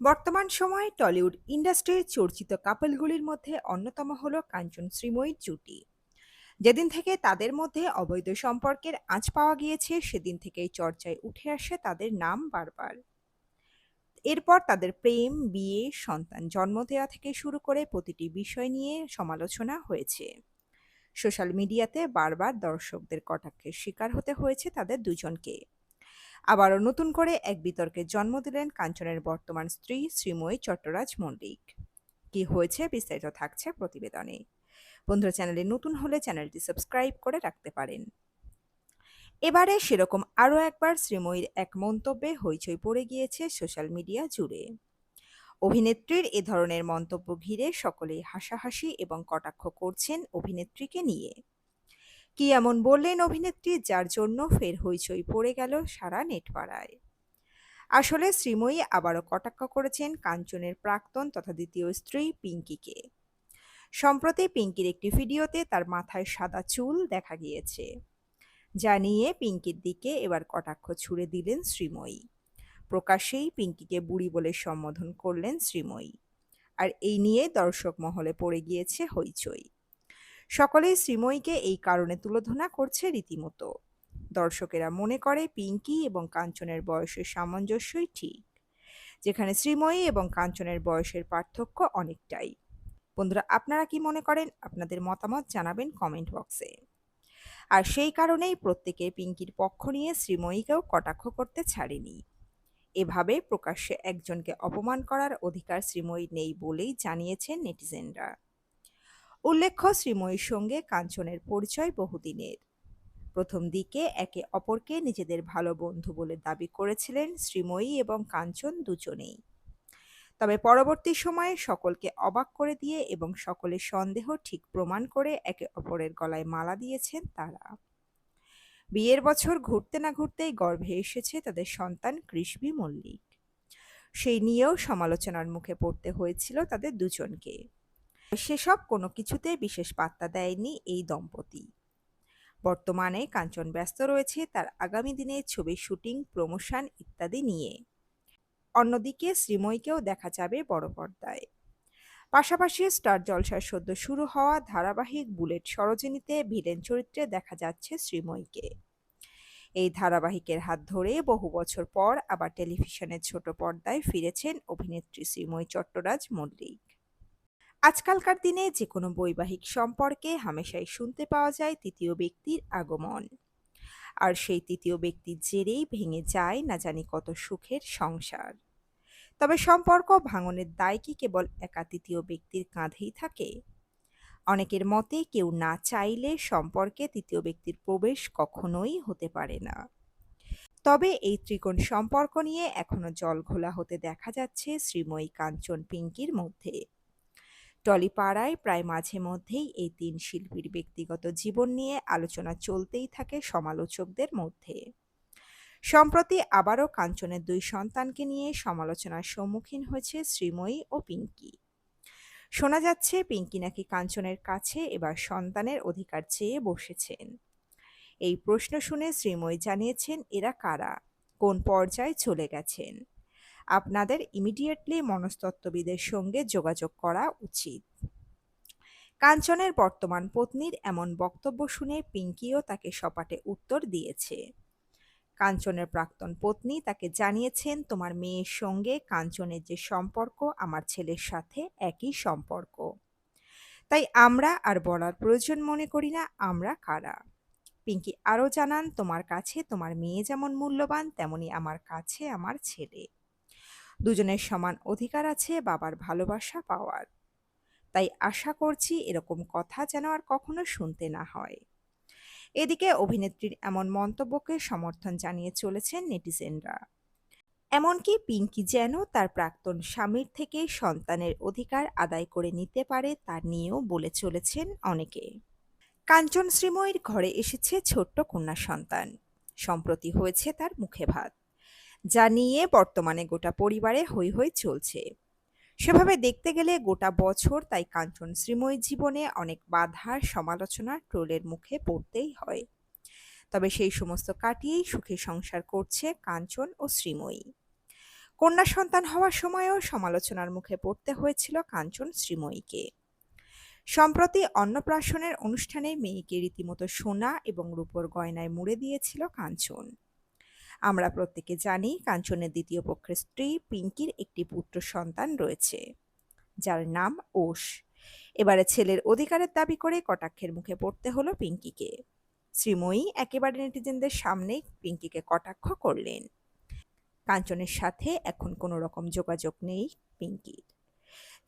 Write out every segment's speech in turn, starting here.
বর্তমান সময়ে টলিউড ইন্ডাস্ট্রির চর্চিত কাপলগুলির মধ্যে অন্যতম হল কাঞ্চন শ্রীময়ীর জুটি। যেদিন থেকে তাদের মধ্যে অবৈধ সম্পর্কের আঁচ পাওয়া গিয়েছে, সেদিন থেকেই চর্চায় উঠে আসে তাদের নাম বারবার। এরপর তাদের প্রেম, বিয়ে, সন্তান জন্ম দেওয়া থেকে শুরু করে প্রতিটি বিষয় নিয়ে সমালোচনা হয়েছে। সোশ্যাল মিডিয়াতে বারবার দর্শকদের কটাক্ষের শিকার হতে হয়েছে তাদের দুজনকে। আবারও নতুন করে এক বিতর্কে জন্ম দিলেন কাঞ্চনের বর্তমান স্ত্রী শ্রীময়ী চট্টরাজ মল্লিক। কি হয়েছে বিস্তারিত থাকছে প্রতিবেদনে। বন্ধুরা, চ্যানেলে নতুন হলে চ্যানেলটি সাবস্ক্রাইব করে রাখতে পারেন। এবারে সেরকম আরও একবার শ্রীময়ীর এক মন্তব্যে হইচই পড়ে গিয়েছে সোশ্যাল মিডিয়া জুড়ে। অভিনেত্রীর এ ধরনের মন্তব্য ঘিরে সকলেই হাসাহাসি এবং কটাক্ষ করছেন অভিনেত্রীকে নিয়ে। কি এমন বললেন অভিনেত্রী যার জন্য ফের হইচই পড়ে গেল সারা নেটপাড়ায়? আসলে শ্রীময়ী আবারও কটাক্ষ করেছেন কাঞ্চনের প্রাক্তন তথা দ্বিতীয় স্ত্রী পিঙ্কিকে। সম্প্রতি পিঙ্কির একটি ভিডিওতে তার মাথায় সাদা চুল দেখা গিয়েছে। যা নিয়ে পিঙ্কির দিকে এবার কটাক্ষ ছুড়ে দিলেন শ্রীময়ী। প্রকাশ্যেই পিঙ্কিকে বুড়ি বলে সম্বোধন করলেন শ্রীময়ী। আর এই নিয়ে দর্শক মহলে পড়ে গিয়েছে হইচই। সকলেই শ্রীময়ীকে এই কারণে তুলোধনা করছে রীতিমতো। দর্শকেরা মনে করে পিঙ্কি এবং কাঞ্চনের বয়সের সামঞ্জস্যই ঠিক, যেখানে শ্রীময়ী এবং কাঞ্চনের বয়সের পার্থক্য অনেকটাই। বন্ধুরা, আপনারা কি মনে করেন? আপনাদের মতামত জানাবেন কমেন্ট বক্সে। আর সেই কারণেই প্রত্যেকে পিঙ্কির পক্ষ নিয়ে শ্রীময়ীকেও কটাক্ষ করতে ছাড়েনি। এভাবে প্রকাশ্যে একজনকে অপমান করার অধিকার শ্রীময়ী নেই বলেই জানিয়েছেন নেটিজেনরা। উল্লেখ্য শ্রীময়ীর সঙ্গে কাঞ্চনের পরিচয় বহুদিনের। প্রথম দিকে একে অপরকে নিজেদের ভালো বন্ধু বলে দাবি করেছিলেন শ্রীময়ী এবং কাঞ্চন দুজনেই। তবে পরবর্তী সময়ে সকলকে অবাক করে দিয়ে এবং সকলের সন্দেহ ঠিক প্রমাণ করে একে অপরের গলায় মালা দিয়েছেন তারা। বিয়ের বছর ঘুরতে না ঘুরতেই গর্ভে এসেছে তাদের সন্তান কৃষ্ণী মল্লিক। সেই নিয়েও সমালোচনার মুখে পড়তে হয়েছিল তাদের দুজনকে। সেসব কোনো কিছুতে বিশেষ পাত্তা দেয়নি এই দম্পতি। বর্তমানে কাঞ্চন ব্যস্ত রয়েছে তার আগামী দিনে ছবির শুটিং, প্রমোশন ইত্যাদি নিয়ে। অন্যদিকে শ্রীময়ীকেও দেখা যাবে বড় পর্দায়। পাশাপাশি স্টার জলসার সদ্য শুরু হওয়া ধারাবাহিক বুলেট সরোজিনীতে ভিলেন চরিত্রে দেখা যাচ্ছে শ্রীময়ীকে। এই ধারাবাহিকের হাত ধরে বহু বছর পর আবার টেলিভিশনের ছোট পর্দায় ফিরেছেন অভিনেত্রী শ্রীময়ী চট্টরাজ মল্লিক। আজকালকার দিনে যে কোনো বৈবাহিক সম্পর্কে হামেশাই শুনতে পাওয়া যায় তৃতীয় ব্যক্তির আগমন। আর সেই তৃতীয় ব্যক্তির জেরেই ভেঙে যায় না জানি কত সুখের সংসার। তবে সম্পর্ক ভাঙনের দায় কি কেবল একা তৃতীয় ব্যক্তির কাঁধেই থাকে? অনেকের মতে কেউ না চাইলে সম্পর্কে তৃতীয় ব্যক্তির প্রবেশ কখনোই হতে পারে না। তবে এই ত্রিকোণ সম্পর্ক নিয়ে এখনও জল ঘোলা হতে দেখা যাচ্ছে শ্রীময়ী কাঞ্চন পিঙ্কির মধ্যে। টলিপাড়ায় প্রায় মাঝে মধ্যেই এই তিন শিল্পীর ব্যক্তিগত জীবন নিয়ে আলোচনা চলতেই থাকে সমালোচকদের মধ্যে। সম্প্রতি আবারও কাঞ্চনের দুই সন্তানকে নিয়ে সমালোচনার সম্মুখীন হয়েছে শ্রীময়ী ও পিঙ্কি। শোনা যাচ্ছে পিঙ্কি নাকি কাঞ্চনের কাছে এবার সন্তানের অধিকার চেয়ে বসেছেন। এই প্রশ্ন শুনে শ্রীময়ী জানিয়েছেন, এরা কারা? কোন পর্যায়ে চলে গেছেন? আপনাদের ইমিডিয়েটলি মনস্তত্ত্ববিদের সঙ্গে যোগাযোগ করা উচিত। কাঞ্চনের বর্তমান পত্নীর এমন বক্তব্য শুনে পিঙ্কিও তাকে সপাটে উত্তর দিয়েছে। কাঞ্চনের প্রাক্তন পত্নী তাকে জানিয়েছেন, তোমার মেয়ের সঙ্গে কাঞ্চনের যে সম্পর্ক, আমার ছেলের সাথে একই সম্পর্ক। তাই আমরা আর বলার প্রয়োজন মনে করি না, আমরা কারা? পিঙ্কি আরও জানান, তোমার কাছে তোমার মেয়ে যেমন মূল্যবান, তেমনি আমার কাছে আমার ছেলে। দুজনের সমান অধিকার আছে, বাবার ভালোবাসা পাওয়ার। তাই আশা করছি এরকম কথা যেন আর কখনো শুনতে না হয়। এদিকে অভিনেত্রীর এমন মন্তব্যকে সমর্থন জানিয়ে চলেছেন নেটিজেনরা। এমনকি পিঙ্কি যেন তার প্রাক্তন স্বামীর থেকে সন্তানের অধিকার আদায় করে নিতে পারে তা নিয়েও বলে চলেছেন অনেকে। কাঞ্চন শ্রীময়ীর ঘরে এসেছে ছোট্ট কন্যা সন্তান। সম্প্রতি হয়েছে তার মুখে ভাত। যা নিয়ে বর্তমানে গোটা পরিবারে হৈ হৈ চলছে। সেভাবে দেখতে গেলে গোটা বছর তাই কাঞ্চন শ্রীময়ী জীবনে অনেক বাধার সমালোচনা ট্রোলের মুখে পড়তেই হয়। তবে সেই সমস্ত কাটিয়েই সুখে সংসার করছে কাঞ্চন ও শ্রীময়ী। কন্যা সন্তান হওয়ার সময়ও সমালোচনার মুখে পড়তে হয়েছিল কাঞ্চন শ্রীময়ীকে। সম্প্রতি অন্নপ্রাশনের অনুষ্ঠানে মেয়েকে রীতিমতো সোনা এবং রূপোর গয়নায় মুড়ে দিয়েছিল কাঞ্চন। আমরা প্রত্যেকে জানি কাঞ্চনের দ্বিতীয় পক্ষের স্ত্রী পিঙ্কির একটি পুত্র সন্তান রয়েছে, যার নাম ওষ এবারে ছেলের অধিকারের দাবি করে কটাক্ষের মুখে পড়তে হলো পিঙ্কিকে। শ্রীময়ী একেবারে নেটিজেনদের সামনেই পিঙ্কিকে কটাক্ষ করলেন। কাঞ্চনের সাথে এখন কোনো রকম যোগাযোগ নেই পিঙ্কির।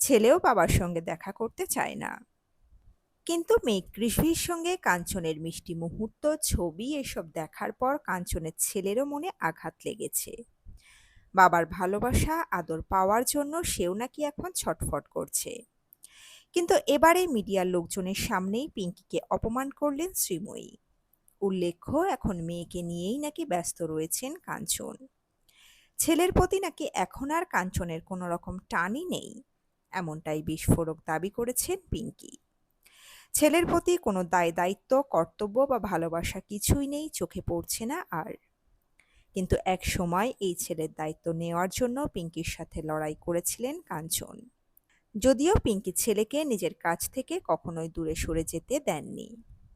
ছেলেও বাবার সঙ্গে দেখা করতে চায় না। কিন্তু মেঘ কৃষ্ণির সঙ্গে কাঞ্চনের মিষ্টি মুহূর্ত, ছবি এসব দেখার পর কাঞ্চনের ছেলেরও মনে আঘাত লেগেছে। বাবার ভালোবাসা, আদর পাওয়ার জন্য সেও নাকি এখন ছটফট করছে। কিন্তু এবারে মিডিয়ার লোকজনের সামনেই পিঙ্কিকে অপমান করলেন শ্রীময়ী। উল্লেখ্য, এখন মেয়েকে নিয়েই নাকি ব্যস্ত রয়েছেন কাঞ্চন। ছেলের প্রতি নাকি এখন আর কাঞ্চনের কোনো রকম টানই নেই। এমনটাই বিস্ফোরক দাবি করেছেন পিঙ্কি। ছেলের প্রতি কোনো দায়, দায়িত্ব, কর্তব্য বা ভালোবাসা কিছুই নেই, চোখে পড়ছে না আর। কিন্তু এক সময় এই ছেলের দায়িত্ব নেওয়ার জন্য পিঙ্কির সাথে লড়াই করেছিলেন কাঞ্চন। যদিও পিঙ্কি ছেলেকে নিজের কাছ থেকে কখনোই দূরে সরে যেতে দেননি।